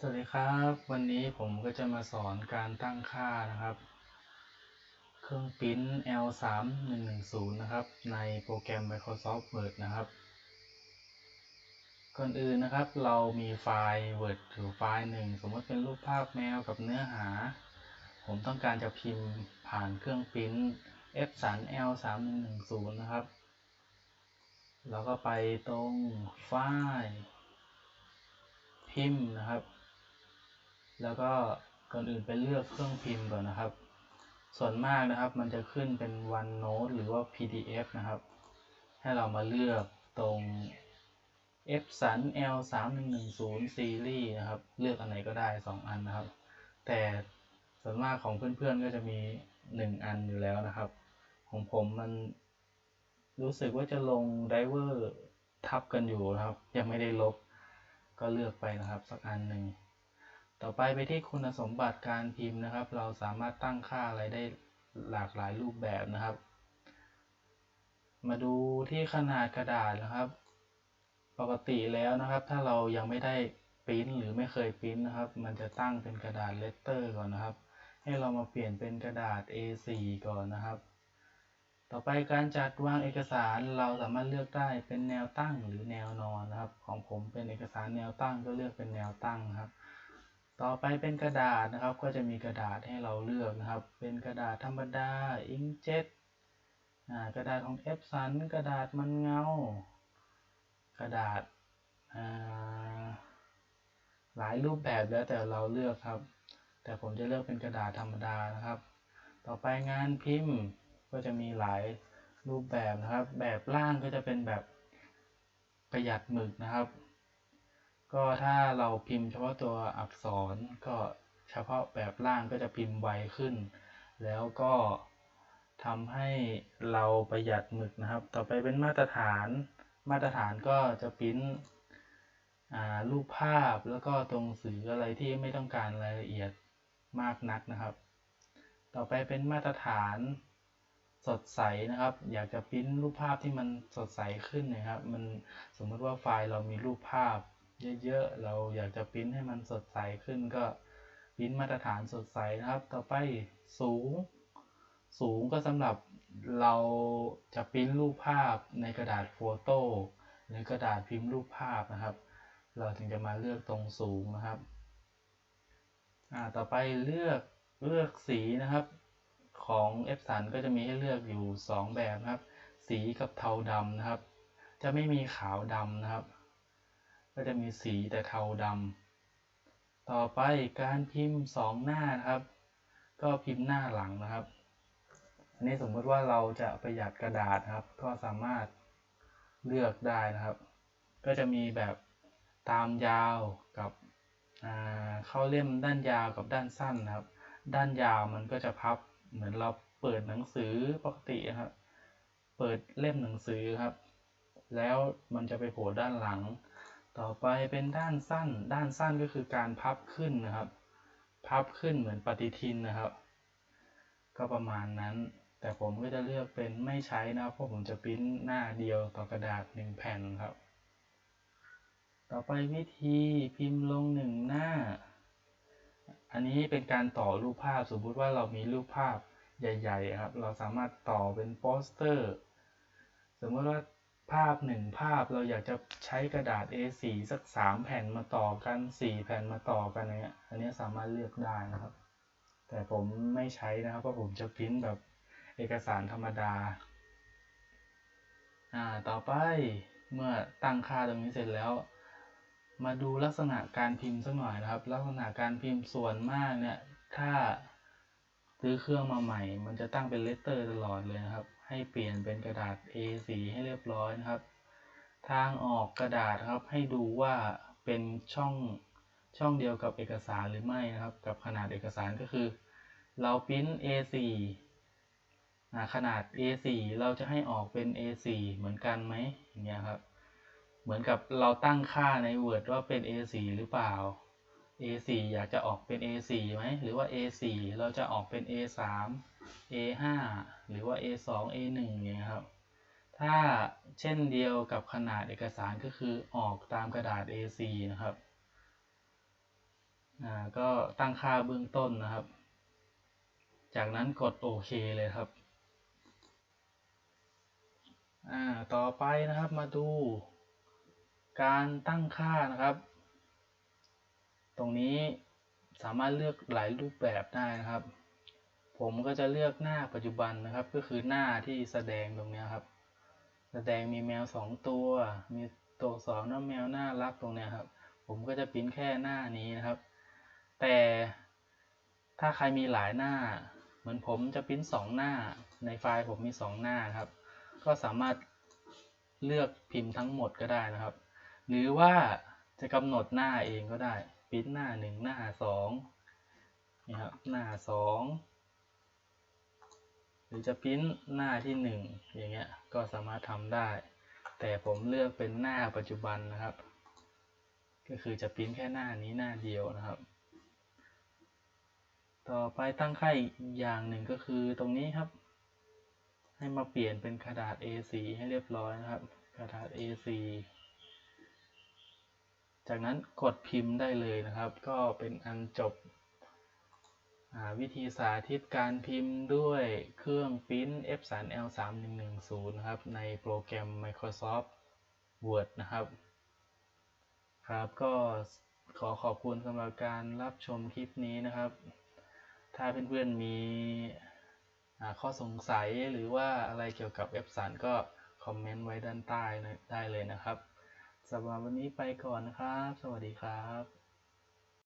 สวัสดีครับ วันนี้ผมก็จะมาสอนการตั้งค่านะครับ เครื่องปริ้น L3110 นะครับ ในโปรแกรม Microsoft Word นะครับ ก่อนอื่นนะครับ เรามีไฟล์ Word อยู่ไฟล์หนึ่งสมมติเป็นรูปภาพแมวกับเนื้อหา ผมต้องการจะพิมพ์ผ่านเครื่องปิ้น Epson L3110 นะครับ เราก็ไปตรงไฟล์พิมพ์นะครับ แล้วก็ก่อนอื่นไปเลือกเครื่องพิมพ์ก่อนนะครับ ส่วนมากนะครับมันจะขึ้นเป็น OneNote หรือว่า PDF นะครับ ให้เรามาเลือกตรง Epson L3110 Series นะครับ เลือกอันไหนก็ได้ 2 อันนะครับ แต่ส่วนมากของเพื่อนๆก็จะมี 1 อันอยู่แล้วนะครับ ของผมมันรู้สึกว่าจะลงไดเวอร์ทับกันอยู่นะครับ ยังไม่ได้ลบก็เลือกไปนะครับ สักอันหนึ่ง ต่อไปไปที่คุณสมบัติการพิมพ์นะครับ เราสามารถตั้งค่าอะไรได้หลากหลายรูปแบบนะครับ มาดูที่ขนาดกระดาษนะครับ ปกติแล้วนะครับ ถ้าเรายังไม่ได้ปริ้นหรือไม่เคยปริ้นนะครับ มันจะตั้งเป็นกระดาษเลตเตอร์ก่อนนะครับ ให้เรามาเปลี่ยนเป็นกระดาษ A4 ก่อนนะครับ ต่อไปการจัดวางเอกสารเราสามารถเลือกได้เป็นแนวตั้งหรือแนวนอนนะครับ ของผมเป็นเอกสารแนวตั้งก็เลือกเป็นแนวตั้งครับ ต่อไปเป็นกระดาษนะครับ ก็จะมีกระดาษให้เราเลือกนะครับ เป็นกระดาษธรรมดา อิงเจ็ตกระดาษของเอฟสันกระดาษมันเงา กระดาษหลายรูปแบบแล้วแต่เราเลือกครับ แต่ผมจะเลือกเป็นกระดาษธรรมดานะครับ ต่อไปงานพิมพ์ก็จะมีหลายรูปแบบนะครับ แบบล่างก็จะเป็นแบบประหยัดหมึกนะครับ ก็ถ้าเราพิมพ์เฉพาะตัวอักษรก็เฉพาะแบบล่างก็จะพิมพ์ไวขึ้น แล้วก็ทำให้เราประหยัดหมึกนะครับ ต่อไปเป็นมาตรฐาน มาตรฐานก็จะพิมพ์รูปภาพแล้วก็ตรงสื่ออะไรที่ไม่ต้องการรายละเอียดมากนักนะครับ ต่อไปเป็นมาตรฐานสดใสนะครับ อยากจะพิมพ์รูปภาพที่มันสดใสขึ้นนะครับ มันสมมติว่าไฟล์เรามีรูปภาพ เยอะๆ เราอยากจะพิมพ์ให้มันสดใสขึ้นก็พิมพ์มาตรฐานสดใสนะครับ ต่อไปสูง สูงก็สำหรับเราจะพิมพ์รูปภาพในกระดาษโฟโต้หรือกระดาษพิมพ์รูปภาพนะครับ เราถึงจะมาเลือกตรงสูงนะครับต่อไปเลือกเลือกสีนะครับของ F สันก็จะมีให้เลือกอยู่ 2 แบบนะครับ สีกับเทาดำนะครับ จะไม่มีขาวดำนะครับ ก็จะมีสีแต่เทาดำต่อไปการพิมพ์ 2 หน้านะครับ ก็พิมพ์หน้าหลังนะครับ อันนี้สมมติว่าเราจะประหยัดกระดาษครับ ก็สามารถเลือกได้นะครับ ก็จะมีแบบตามยาวกับเข้าเล่มด้านยาวกับด้านสั้นนะครับ ด้านยาวมันก็จะพับเหมือนเราเปิดหนังสือปกติครับ เปิดเล่มหนังสือครับ แล้วมันจะไปโผล่ด้านหลัง ต่อไปเป็นด้านสั้น ด้านสั้นก็คือการพับขึ้นนะครับ พับขึ้นเหมือนปฏิทินนะครับ ก็ประมาณนั้น แต่ผมก็จะเลือกเป็นไม่ใช้นะเพราะผมจะพิมพ์หน้าเดียวต่อกระดาษหนึ่งแผ่นครับ ต่อไปวิธีพิมพ์ลงหนึ่งหน้า อันนี้เป็นการต่อรูปภาพสมมุติว่าเรามีรูปภาพใหญ่ ๆ ครับ เราสามารถต่อเป็นโปสเตอร์ สมมติว่า ภาพหนึ่งภาพเราอยากจะใช้กระดาษ A4 สัก3แผ่นมาต่อกัน4แผ่นมาต่อกันเนี้ยอันนี้สามารถเลือกได้นะครับ แต่ผมไม่ใช้นะครับเพราะผมจะพิมพ์แบบเอกสารธรรมดาอ่าต่อไปเมื่อตั้งค่าตรงนี้เสร็จแล้ว มาดูลักษณะการพิมพ์สักหน่อยนะครับ ลักษณะการพิมพ์ส่วนมากเนี่ยถ้าซื้อเครื่องมาใหม่ มันจะตั้งเป็นเลตเตอร์ตลอดเลยนะครับ ให้เปลี่ยนเป็นกระดาษ A4 ให้เรียบร้อยนะครับ ทางออกกระดาษครับให้ดูว่าเป็นช่องช่องเดียวกับเอกสารหรือไม่นะครับ กับขนาดเอกสารก็คือ เราพิมพ์ A4 ขนาด A4 เราจะให้ออกเป็น A4 เหมือนกันไหมอย่างเงี้ยครับ เหมือนกับเราตั้งค่าใน Word ว่าเป็น A4 หรือเปล่า A4 อยากจะออกเป็น A4 ไหมหรือว่า A4 เราจะออกเป็น A3 A5 หรือว่า A2 A1 เนี่ยครับ ถ้าเช่นเดียวกับขนาดเอกสารก็คือออกตามกระดาษ A4 นะครับอ่าก็ตั้งค่าเบื้องต้นนะครับ จากนั้นกดโอเคเลยครับอ่าต่อไปนะครับมาดูการตั้งค่านะครับ ตรงนี้สามารถเลือกหลายรูปแบบได้นะครับ ผมก็จะเลือกหน้าปัจจุบันนะครับ ก็คือหน้าที่แสดงตรงนี้ครับ แสดงมีแมวสองตัว มีตัวสอนว่าแมวน่ารักตรงนี้ครับ ผมก็จะปริ้นแค่หน้านี้นะครับ แต่ถ้าใครมีหลายหน้า เหมือนผมจะปริ้นสองหน้า ในไฟล์ผมมีสองหน้าครับ ก็สามารถเลือกพิมพ์ทั้งหมดก็ได้นะครับ หรือว่าจะกำหนดหน้าเองก็ได้ปริ้นหน้าหนึ่งหน้าสองนี่ครับหน้าสอง หรือจะปริ้นหน้าที่หนึ่งอย่างเงี้ยก็สามารถทำได้ แต่ผมเลือกเป็นหน้าปัจจุบันนะครับ ก็คือจะปริ้นแค่หน้านี้หน้าเดียวนะครับ ต่อไปตั้งค่าอีกอย่างหนึ่งก็คือตรงนี้ครับ ให้มาเปลี่ยนเป็นกระดาษ A4 ให้เรียบร้อยนะครับ กระดาษ A4 จากนั้นกดพิมพ์ได้เลยนะครับ ก็เป็นอันจบ วิธีสาธิตการพิมพ์ด้วยเครื่องปริ้น Epson L3110 นะครับ ในโปรแกรม Microsoft Word นะครับ ครับก็ขอขอบคุณสำหรับการรับชมคลิปนี้นะครับ ถ้าเพื่อนๆมีข้อสงสัยหรือว่าอะไรเกี่ยวกับ Epson ก็คอมเมนต์ไว้ด้านใต้ได้เลยนะครับสำหรับวันนี้ไปก่อนนะครับ สวัสดีครับ